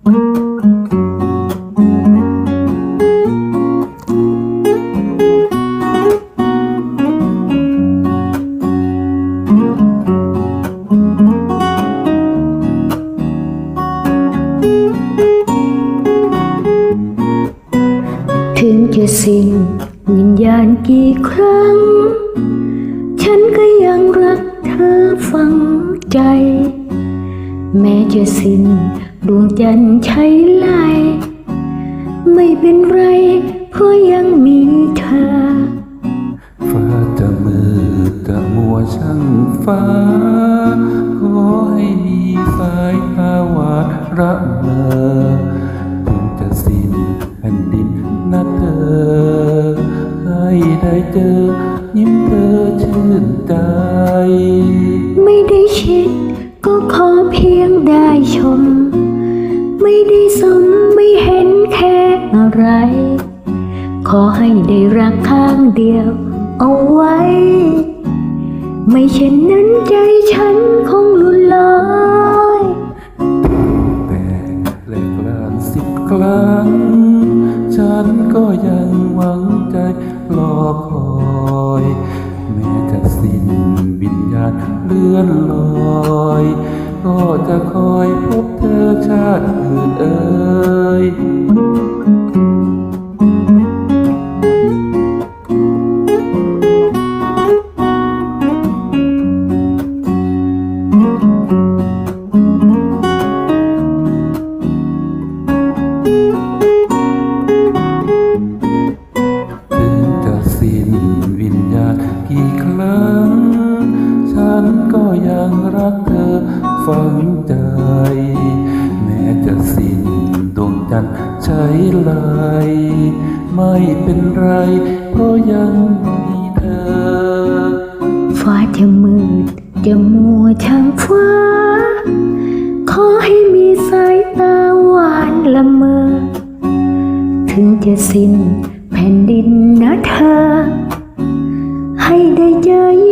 ถึงจะสิ้นวิญญาณกี่ครั้ง ฉันก็ยังรักเธอฝังใจ แม้จะสิ้น ดวงจันทร์ใช้ไลไม่เป็นไร เพราะยังมีเธอ ฟ้าจะมืดจะมัวช่างฟ้า ขอให้มีสายตาหวาดระเมอถึงจะสิ้นแผ่นดินนะเธอ ให้ได้เจอ ยิ้มเธอชื่นใจ ไม่ได้ชิดก็ขอเพียงได้ชม ไม่ได้สมไม่เห็นแค่อะไร ขอให้ได้รักข้างเดียว เอาไว้ ไม่เช่นนั้นใจฉันคงลุดลอยแต่แหลกลานสิบครั้ง ฉันก็ยังหวังใจรอคอยแม้จะสิ้นวิญญาณเลื่อนลอย ก็จะคอยพบ เธอชาติอื่นเอ่ยถึงจะสิ้นวิญญากี่ครั้ง ฉันก็ยังรักเธอฝังใจ จะสิ้นดวงจันทร์ใช้ไหลไม่เป็นไร เพราะยังมีเธอ ฟ้าจะมืดจะมัวช่างฟ้า ขอให้มีสายตาหวานละเมอ ถึงจะสิ้นแผ่นดินนะเธอ ให้ได้เจอ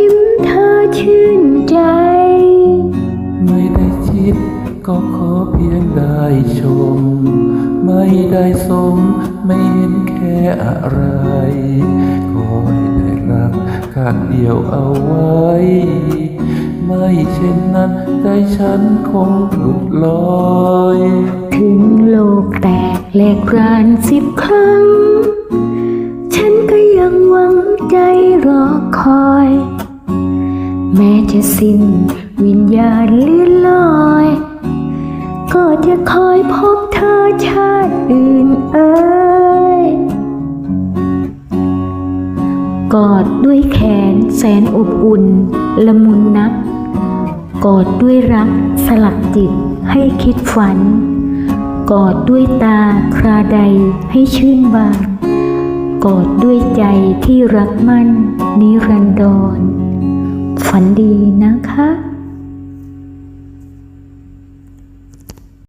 ชม ไม่ได้สม ไม่เห็นแค่อะไรขอให้ได้รักข้างเดียวเอาไว้ ไม่เช่นนั้นใจฉันคงหลุดลอย ถึงโลกแตกแหลกรานสิบครั้ง ฉันก็ยังหวังใจรอคอย แม้จะสิ้นวิญญาณเลื่อนลอย ก็จะคอยพบเธอชาติอื่นเอ่ยกอดด้วยแขนแสนอบอุ่น ละมุนนัก กอดด้วยรักสลักจิตให้คิดฝัน กอดด้วยตาคราใดให้ชื่นบาน กอดด้วยใจที่รักมั่นนิรันดร ฝันดีนะคะ